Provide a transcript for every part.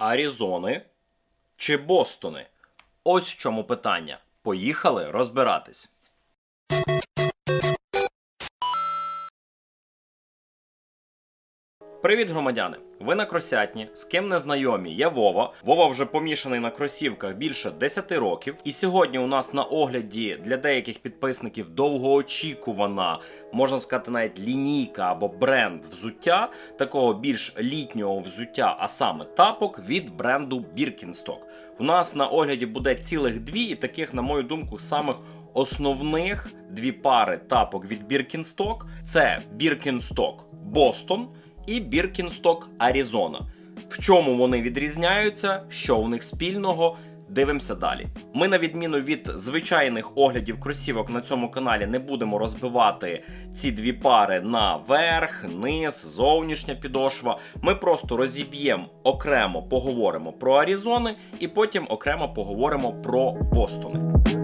Аризони чи Бостони? Ось в чому питання. Поїхали розбиратись. Привіт, громадяни! Ви на кросятні, з ким не знайомі, я Вова. Вова вже помішаний на кросівках більше 10 років. І сьогодні у нас на огляді для деяких підписників довгоочікувана, можна сказати, навіть лінійка або бренд взуття, такого більш літнього взуття, а саме тапок від бренду Birkenstock. У нас на огляді буде цілих дві, і таких, на мою думку, самих основних дві пари тапок від Birkenstock. Це Birkenstock Boston і Birkenstock Arizona. В чому вони відрізняються, що у них спільного. Дивимося далі. Ми, на відміну від звичайних оглядів кросівок на цьому каналі, не будемо розбивати ці дві пари на верх, низ, зовнішня підошва. Ми просто розіб'ємо окремо, поговоримо про Аризони і потім окремо поговоримо про Бостони.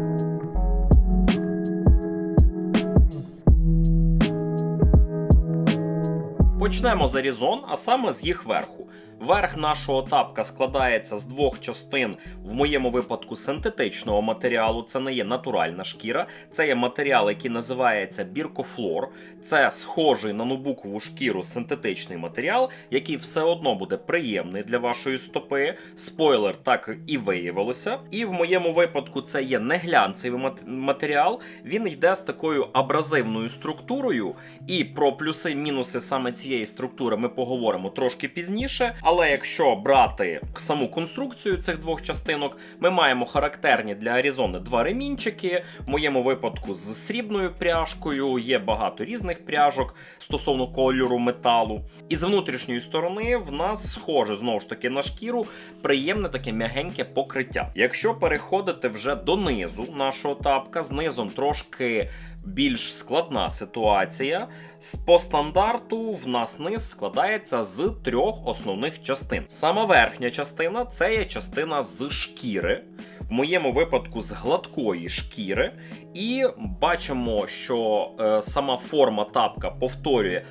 Почнемо з Аризон, а саме з їх верху. Верх нашого тапка складається з двох частин, в моєму випадку синтетичного матеріалу. Це не є натуральна шкіра, це є матеріал, який називається біркофлор. Це схожий на нубукову шкіру синтетичний матеріал, який все одно буде приємний для вашої стопи. Спойлер так і виявилося. І в моєму випадку це є не глянцевий мат- матеріал. Він йде з такою абразивною структурою. І про плюси і мінуси саме цієї структури ми поговоримо трошки пізніше. Але якщо брати саму конструкцію цих двох частинок, ми маємо характерні для Аризони два ремінчики. В моєму випадку з срібною пряжкою є багато різних пряжок стосовно кольору металу. І з внутрішньої сторони в нас схоже знову ж таки на шкіру приємне таке м'ягеньке покриття. Якщо переходити вже до низу нашого тапка, з низом трошки більш складна ситуація. По стандарту в нас низ складається з трьох основних частин. Сама верхня частина це є частина з шкіри, в моєму випадку з гладкої шкіри. І бачимо, що е, сама форма тапка повторює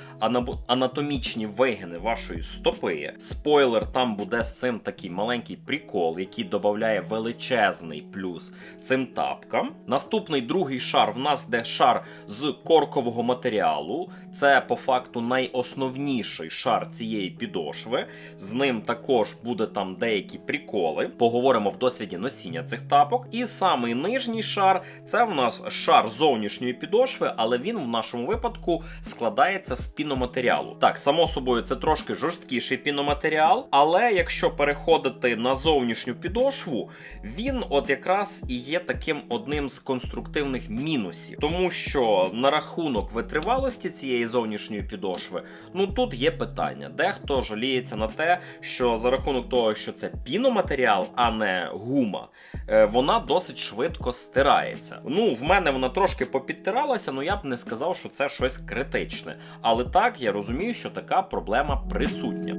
анатомічні вигини вашої стопи. Спойлер, там буде з цим такий маленький прикол, який додає величезний плюс цим тапкам. Наступний другий шар в нас де шар з коркового матеріалу. Це по факту найосновніший шар цієї підошви. З ним також буде там деякі приколи. Поговоримо в досвіді носіння цих тапок. І самий нижній шар це в нас шар зовнішньої підошви, але він в нашому випадку складається з піноматеріалу. Так, само собою, це трошки жорсткіший піноматеріал, але якщо переходити на зовнішню підошву, він от якраз і є таким одним з конструктивних мінусів, тому що на рахунок витривалості цієї зовнішньої підошви, ну тут є питання. Дехто жаліється на те, що за рахунок того, що це піноматеріал, а не гума, вона досить швидко стирається. Ну, в мене вона трошки попідтиралася, але я б не сказав, що це щось критичне. Але так я розумію, що така проблема присутня.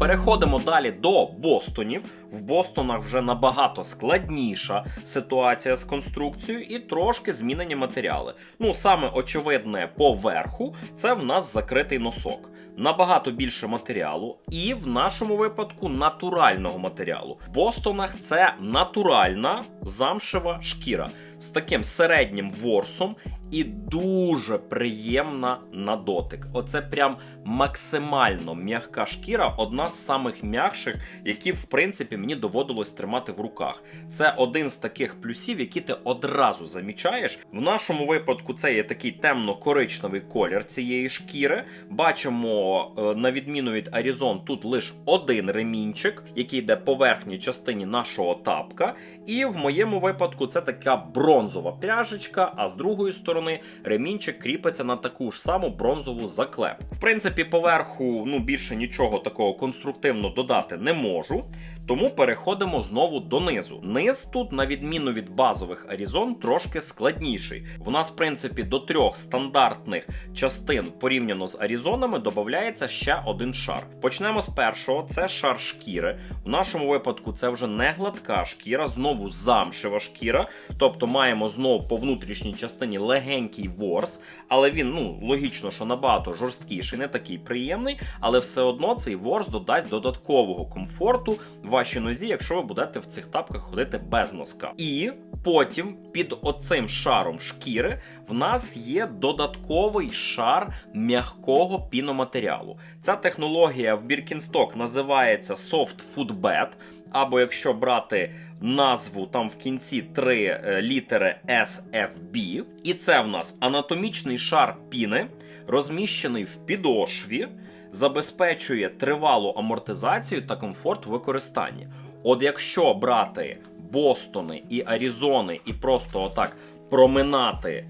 Переходимо далі до Бостонів. В Бостонах вже набагато складніша ситуація з конструкцією і трошки змінені матеріали. Ну, саме очевидне по верху це в нас закритий носок. Набагато більше матеріалу, і в нашому випадку натурального матеріалу. В Бостонах це натуральна замшева шкіра з таким середнім ворсом і дуже приємна на дотик. Оце прям максимально м'яка шкіра, одна з самих м'якших, які в принципі мені доводилось тримати в руках. Це один з таких плюсів, які ти одразу замічаєш. В нашому випадку це є такий темно-коричневий колір цієї шкіри. Бачимо, е, на відміну від Аризон, тут лише один ремінчик, який йде по верхній частині нашого тапка. І в моєму випадку це така бронзова пряжечка, а з другої сторони ремінчик кріпиться на таку ж саму бронзову заклепку. В принципі, поверху ну більше нічого такого конструктивно додати не можу. Тому переходимо знову донизу. Низ тут, на відміну від базових Арізон, трошки складніший. В нас, в принципі, до трьох стандартних частин порівняно з Арізонами додається ще один шар. Почнемо з першого: це шар шкіри. В нашому випадку це вже не гладка шкіра, знову замшева шкіра. Тобто маємо знову по внутрішній частині легенький ворс, але він ну логічно, що набагато жорсткіший, не такий приємний, але все одно цей ворс додасть додаткового комфорту вашій нозі, якщо ви будете в цих тапках ходити без носка. І потім під оцим шаром шкіри в нас є додатковий шар м'якого піноматеріалу. Ця технологія в Birkenstock називається Soft Food Bed, або якщо брати назву там в кінці три е, літери SFB. І це в нас анатомічний шар піни, розміщений в підошві, забезпечує тривалу амортизацію та комфорт у використанні. От якщо брати Бостони і Арізони і просто отак проминати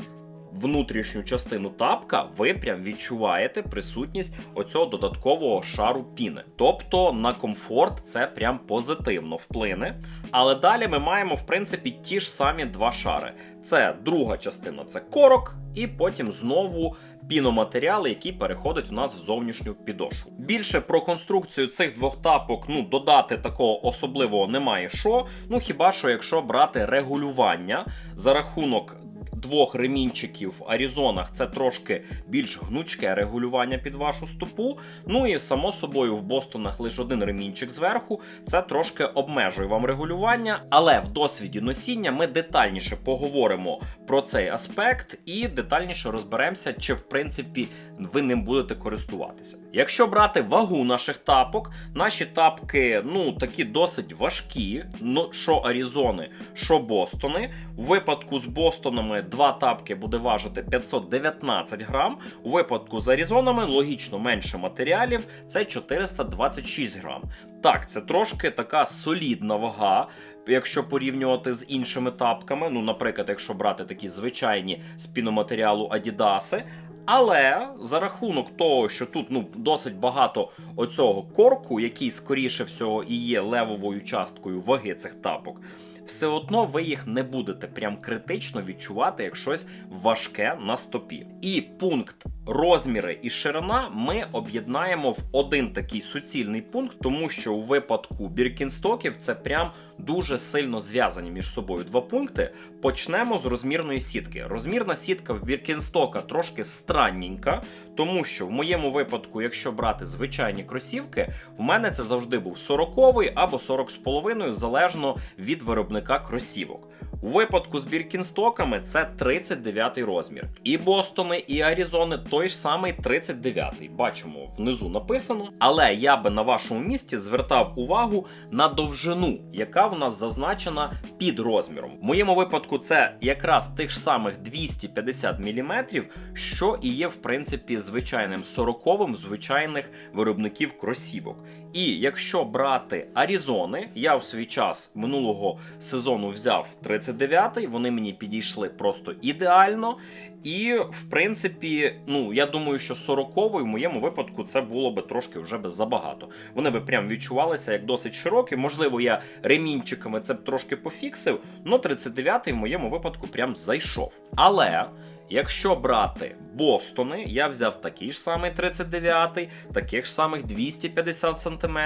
внутрішню частину тапка, ви прям відчуваєте присутність оцього додаткового шару піни. Тобто на комфорт це прям позитивно вплине. Але далі ми маємо, в принципі, ті ж самі два шари. Це друга частина це корок, і потім знову піноматеріал, який переходить в нас в зовнішню підошву. Більше про конструкцію цих двох тапок ну додати такого особливого немає що. Ну хіба що якщо брати регулювання за рахунок. Двох ремінчиків в Аризонах це трошки більш гнучке регулювання під вашу стопу. Ну і само собою в Бостонах лише один ремінчик зверху. Це трошки обмежує вам регулювання, але в досвіді носіння ми детальніше поговоримо про цей аспект і детальніше розберемося, чи в принципі ви ним будете користуватися. Якщо брати вагу наших тапок, наші тапки ну такі досить важкі. Ну що Аризони, що Бостони. У випадку з Бостонами два тапки буде важити 519 грам. У випадку з Аризонами логічно менше матеріалів, це 426 грам. Так, це трошки така солідна вага. Якщо порівнювати з іншими тапками, ну, наприклад, якщо брати такі звичайні з піноматеріалу Адідаси. Але за рахунок того, що тут ну досить багато оцього корку, який скоріше всього і є левовою часткою ваги цих тапок, все одно ви їх не будете прям критично відчувати як щось важке на стопі. І пункт розміри і ширина ми об'єднаємо в один такий суцільний пункт, тому що у випадку біркінстоків це прям дуже сильно зв'язані між собою два пункти. Почнемо з розмірної сітки. Розмірна сітка в біркінстока трошки странненька, тому що в моєму випадку, якщо брати звичайні кросівки, в мене це завжди був 40 або 40,5, залежно від виробника кросівок. У випадку з біркінстоками це 39 розмір. І Бостони, і Аризони той ж самий 39. Бачимо, внизу написано. Але я би на вашому місці звертав увагу на довжину, яка в нас зазначена під розміром. В моєму випадку це якраз тих ж самих 250 мм, що і є, в принципі, звичайним 40-вим звичайних виробників кросівок. І якщо брати Аризони, я в свій час минулого сезону взяв 39-й, вони мені підійшли просто ідеально. І, в принципі, ну я думаю, що 40-й в моєму випадку це було би трошки вже би забагато. Вони би прям відчувалися як досить широкі. Можливо, я ремінчиками це б трошки пофіксив, але 39-й в моєму випадку прям зайшов. Але. Якщо брати Бостони, я взяв такий ж самий 39-й, таких ж самих 250 см.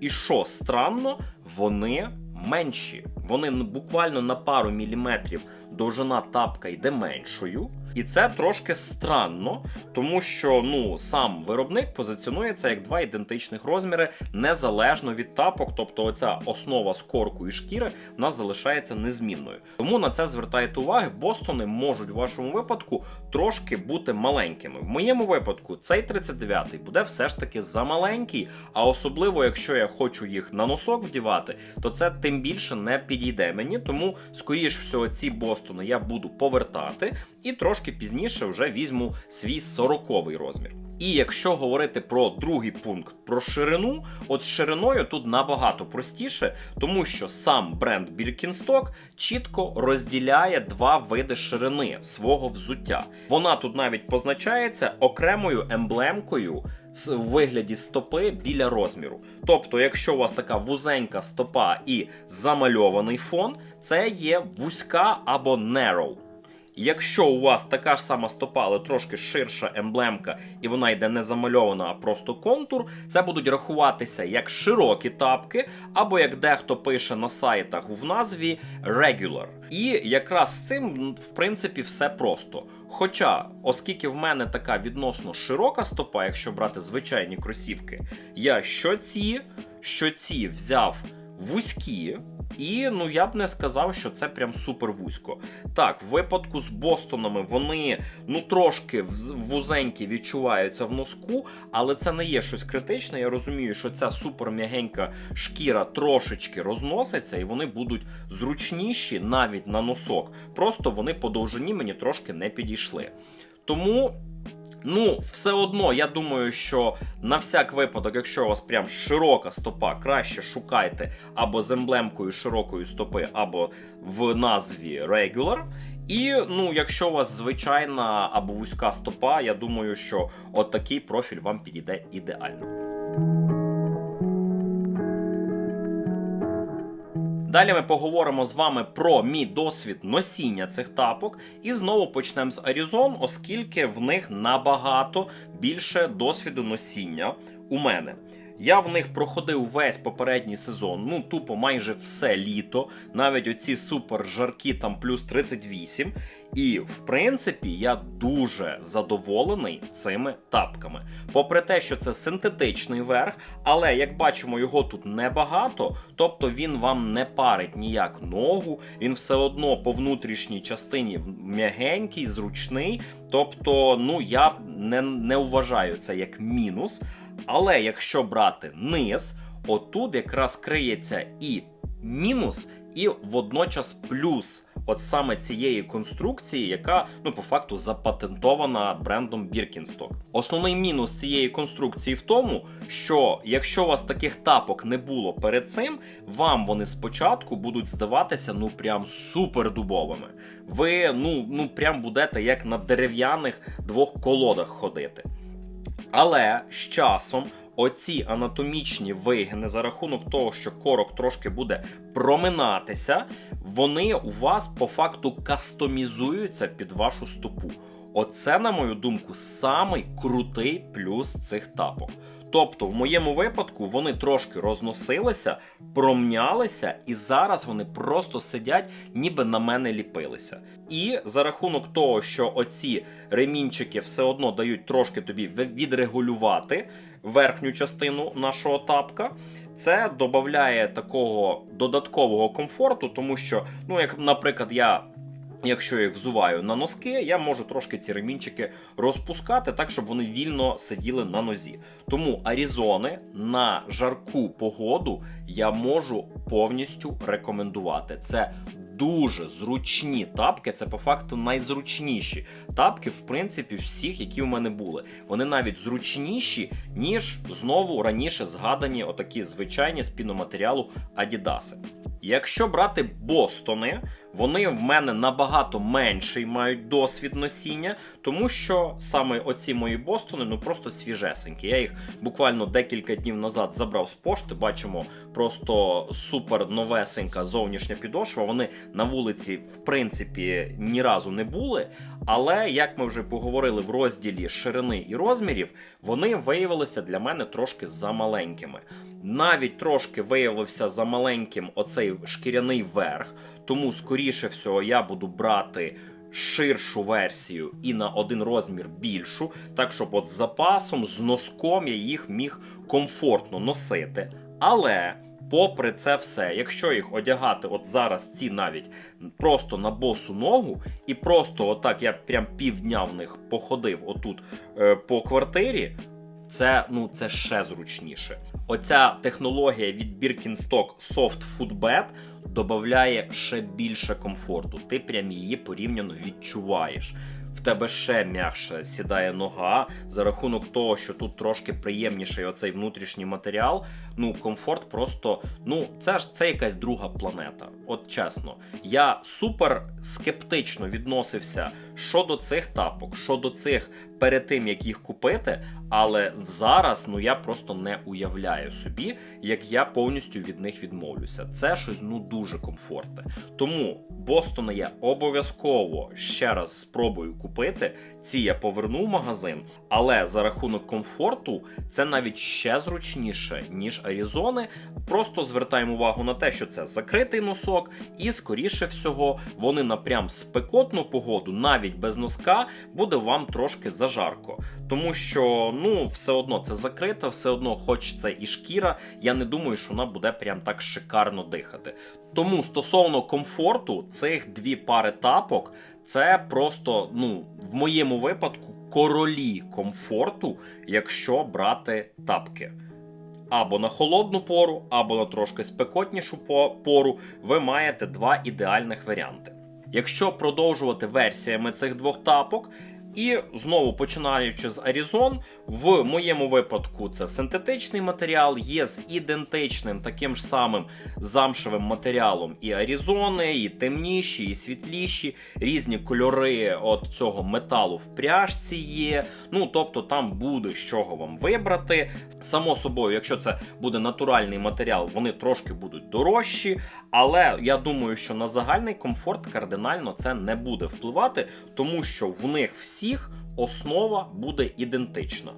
І що странно, вони менші. Вони буквально на пару міліметрів довжина тапка йде меншою. І це трошки странно, тому що ну сам виробник позиціонується як два ідентичних розміри незалежно від тапок, тобто оця основа з корку і шкіри в нас залишається незмінною. Тому на це звертайте уваги, бостони можуть в вашому випадку трошки бути маленькими. В моєму випадку цей 39-й буде все ж таки замаленький, а особливо, якщо я хочу їх на носок вдівати, то це тим більше не підійде мені. Тому, скоріш всього, ці бостони я буду повертати і трошки пізніше вже візьму свій 40-й розмір. І якщо говорити про другий пункт про ширину, от з шириною тут набагато простіше, тому що сам бренд Birkenstock чітко розділяє два види ширини свого взуття. Вона тут навіть позначається окремою емблемкою у вигляді стопи біля розміру. Тобто, якщо у вас така вузенька стопа і замальований фон, це є вузька або narrow. Якщо у вас така ж сама стопа, але трошки ширша емблемка, і вона йде не замальована, а просто контур, це будуть рахуватися як широкі тапки, або як дехто пише на сайтах в назві regular. І якраз з цим, в принципі, все просто. Хоча, оскільки в мене така відносно широка стопа, якщо брати звичайні кросівки, я що ці, що ці взяв вузькі. І ну я б не сказав, що це прям супер вузько. Так, в випадку з Бостонами вони ну трошки вузенькі відчуваються в носку, але це не є щось критичне. Я розумію, що ця супер м'ягенька шкіра трошечки розноситься, і вони будуть зручніші навіть на носок. Просто вони по довжині мені трошки не підійшли. Тому. Ну, все одно, я думаю, що на всяк випадок, якщо у вас прям широка стопа, краще шукайте або з емблемкою широкої стопи, або в назві Regular. І ну, якщо у вас звичайна або вузька стопа, я думаю, що от такий профіль вам підійде ідеально. Далі ми поговоримо з вами про мій досвід носіння цих тапок. І знову почнемо з Аризон, оскільки в них набагато більше досвіду носіння у мене. Я в них проходив весь попередній сезон, ну тупо майже все літо, навіть оці супер жаркі, там плюс 38. І в принципі я дуже задоволений цими тапками. Попри те, що це синтетичний верх, але як бачимо, його тут небагато, тобто він вам не парить ніяк ногу, він все одно по внутрішній частині м'ягенький, зручний. Тобто, ну я не, не вважаю це як мінус. Але якщо брати низ, отут якраз криється і мінус, і водночас плюс. От саме цієї конструкції, яка ну по факту запатентована брендом Birkenstock. Основний мінус цієї конструкції в тому, що якщо у вас таких тапок не було перед цим, вам вони спочатку будуть здаватися ну прям супер дубовими. Ви ну, ну прям будете як на дерев'яних двох колодах ходити. Але з часом оці анатомічні вигини за рахунок того, що корок трошки буде проминатися, вони у вас по факту кастомізуються під вашу стопу. Оце, на мою думку, самий крутий плюс цих тапок. Тобто, в моєму випадку вони трошки розносилися, промнялися, і зараз вони просто сидять, ніби на мене ліпилися. І за рахунок того, що оці ремінчики все одно дають трошки тобі відрегулювати верхню частину нашого тапка. Це додає такого додаткового комфорту, тому що, ну, як, наприклад, я. Якщо я їх взуваю на носки, я можу трошки ці ремінчики розпускати так, щоб вони вільно сиділи на нозі. Тому Арізони на жарку погоду я можу повністю рекомендувати. Це дуже зручні тапки, це по факту найзручніші тапки, в принципі, всіх, які в мене були. Вони навіть зручніші, ніж знову раніше згадані отакі звичайні з піноматеріалу Адідаси. Якщо брати Бостони, вони в мене набагато менший мають досвід носіння, тому що саме оці мої Бостони ну просто свіжесенькі. Я їх буквально декілька днів назад забрав з пошти. Бачимо просто супер новесенька зовнішня підошва. Вони на вулиці, в принципі, ні разу не були. Але як ми вже поговорили в розділі ширини і розмірів, вони виявилися для мене трошки замаленькими. Навіть трошки виявився замаленьким оцей шкіряний верх, тому скоріше всього я буду брати. Ширшу версію і на один розмір більшу, так щоб от з запасом, з носком я їх міг комфортно носити. Але, попри це все, якщо їх одягати, от зараз ці навіть просто на босу ногу, і просто отак я прям півдня в них походив отут е, по квартирі, це ну це ще зручніше. Оця технологія від Birkenstock Soft Footbed додає ще більше комфорту. Ти прям її порівняно відчуваєш. В тебе ще м'якше сідає нога за рахунок того, що тут трошки приємніший оцей внутрішній матеріал. Ну, комфорт просто, ну, це ж це якась друга планета. От чесно, я супер скептично відносився щодо цих тапок, щодо цих перед тим, як їх купити. Але зараз ну я просто не уявляю собі, як я повністю від них відмовлюся. Це щось ну дуже комфортне. Тому Бостона я обов'язково ще раз спробую купити. Ці я поверну в магазин, але за рахунок комфорту це навіть ще зручніше, ніж Аризони. Просто звертаємо увагу на те, що це закритий носок, і скоріше всього вони на прям спекотну погоду, навіть без носка, буде вам трошки зажарко. Тому що ну все одно це закрито, все одно, хоч це і шкіра, я не думаю, що вона буде прям так шикарно дихати. Тому стосовно комфорту, цих дві пари тапок це просто, ну, в моєму випадку, королі комфорту, якщо брати тапки. Або на холодну пору, або на трошки спекотнішу пору, ви маєте два ідеальних варіанти. Якщо продовжувати версіями цих двох тапок, і знову починаючи з Аризон, в моєму випадку це синтетичний матеріал, є з ідентичним таким ж самим замшевим матеріалом і Аризони, і темніші, і світліші, різні кольори от цього металу в пряжці є. Ну тобто там буде з чого вам вибрати. Само собою, якщо це буде натуральний матеріал, вони трошки будуть дорожчі. Але я думаю, що на загальний комфорт кардинально це не буде впливати, тому що в них всіх основа буде ідентична.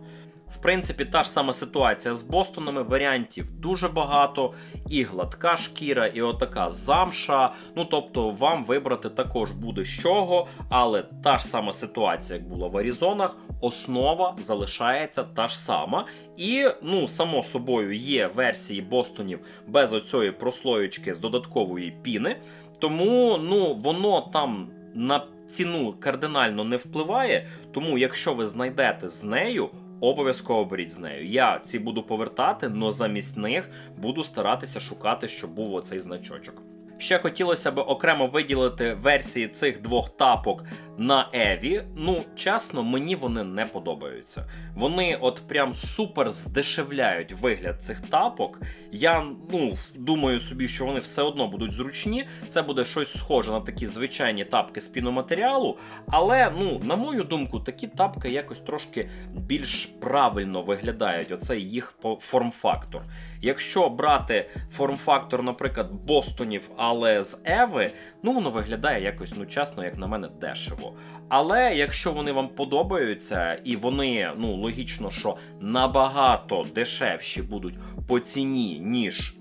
В принципі, та ж сама ситуація з Бостонами. Варіантів дуже багато, і гладка шкіра, і отака замша. Ну тобто, вам вибрати також буде з чого, але та ж сама ситуація, як була в Аризонах, основа залишається та ж сама. І, ну, само собою, є версії Бостонів без оцієї прослоєчки з додаткової піни. Тому ну, воно там на ціну кардинально не впливає. Тому, якщо ви знайдете з нею, обов'язково беріть з нею. Я ці буду повертати, але замість них буду старатися шукати, щоб був оцей значочок. Ще хотілося б окремо виділити версії цих двох тапок на Еві. Ну, чесно, мені вони не подобаються. Вони от прям супер здешевляють вигляд цих тапок. Я ну думаю собі, що вони все одно будуть зручні. Це буде щось схоже на такі звичайні тапки з піноматеріалу. Але, ну, на мою думку, такі тапки якось трошки більш правильно виглядають. Оцей їх форм-фактор. Якщо брати форм-фактор, наприклад, Бостонів, але з Еви, ну воно виглядає якось, ну чесно, як на мене, дешево. Але якщо вони вам подобаються, і вони, ну логічно, що набагато дешевші будуть по ціні, ніж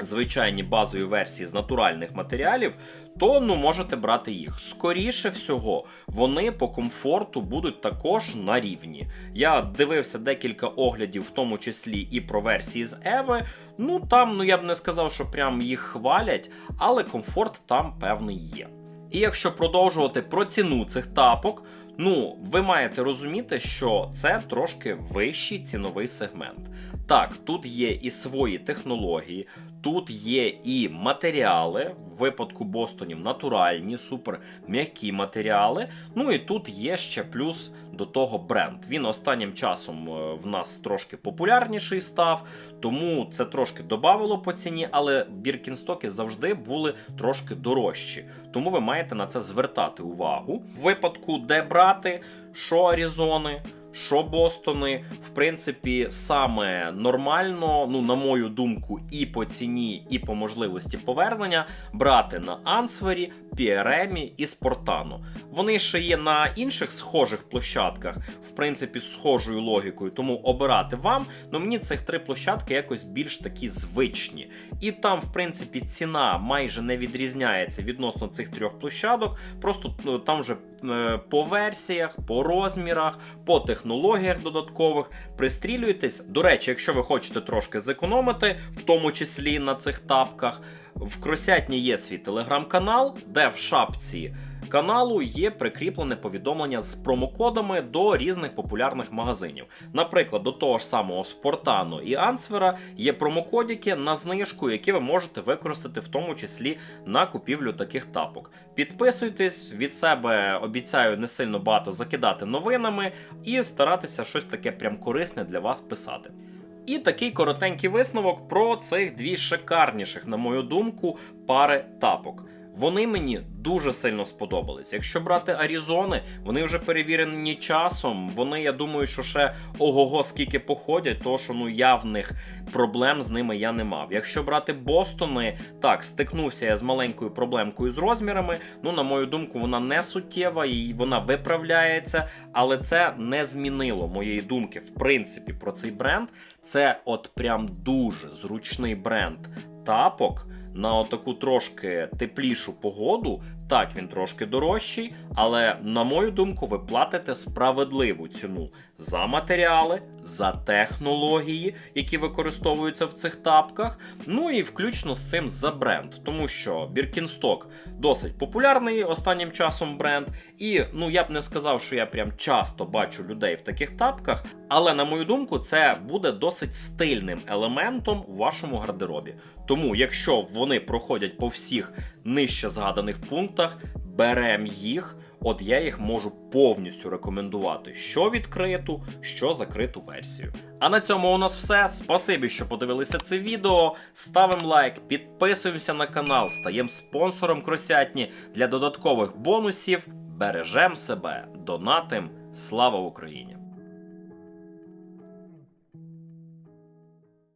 звичайні базові версії з натуральних матеріалів, то ну можете брати їх. Скоріше всього, вони по комфорту будуть також на рівні. Я дивився декілька оглядів, в тому числі і про версії з Еви. Ну там, ну я б не сказав, що прям їх хвалять, але комфорт там певний є. І якщо продовжувати про ціну цих тапок, ну ви маєте розуміти, що це трошки вищий ціновий сегмент. Так, тут є і свої технології, тут є і матеріали, в випадку Бостонів натуральні, супер м'які матеріали. Ну і тут є ще плюс до того бренд. Він останнім часом е, в нас трошки популярніший став, тому це трошки додавало по ціні, але біркінстоки завжди були трошки дорожчі. Тому ви маєте на це звертати увагу. В випадку, де брати, що Аризони, що Бостони, в принципі, саме нормально, ну, на мою думку, і по ціні, і по можливості повернення брати на Ансвері, PRM і Спортано. Вони ще є на інших схожих площадках, в принципі, з схожою логікою, тому обирати вам. Ну мені цих три площадки якось більш такі звичні. І там, в принципі, ціна майже не відрізняється відносно цих трьох площадок. Просто ну, там вже е, по версіях, по розмірах, по технологіях додаткових пристрілюєтесь. До речі, якщо ви хочете трошки зекономити, в тому числі на цих тапках, в Кросятні є свій телеграм-канал, де в шапці каналу є прикріплене повідомлення з промокодами до різних популярних магазинів. Наприклад, до того ж самого Спортано і Ансвера є промокодики на знижку, які ви можете використати в тому числі на купівлю таких тапок. Підписуйтесь від себе, обіцяю не сильно багато закидати новинами і старатися щось таке прям корисне для вас писати. І такий коротенький висновок про цих дві шикарніших, на мою думку, пари тапок. Вони мені дуже сильно сподобались. Якщо брати Арізони, вони вже перевірені часом. Вони, я думаю, що ще ого-го скільки походять, то що ну явних проблем з ними я не мав. Якщо брати Бостони, так, стикнувся я з маленькою проблемкою з розмірами. Ну, на мою думку, вона не суттєва і вона виправляється, але це не змінило моєї думки, в принципі, про цей бренд. Це от прям дуже зручний бренд тапок на отаку трошки теплішу погоду. Так, він трошки дорожчий, але на мою думку, ви платите справедливу ціну за матеріали, за технології, які використовуються в цих тапках. Ну і включно з цим за бренд, тому що Birkenstock досить популярний останнім часом бренд. І ну я б не сказав, що я прям часто бачу людей в таких тапках, але на мою думку, це буде досить стильним елементом у вашому гардеробі. Тому, якщо вони проходять по всіх нижче згаданих пунктах, берем їх. От я їх можу повністю рекомендувати, що відкриту, що закриту версію. А на цьому у нас все. Спасибі, що подивилися це відео. Ставимо лайк, підписуємося на канал, стаємо спонсором Кросятні для додаткових бонусів. Бережем себе, донатим. Слава Україні!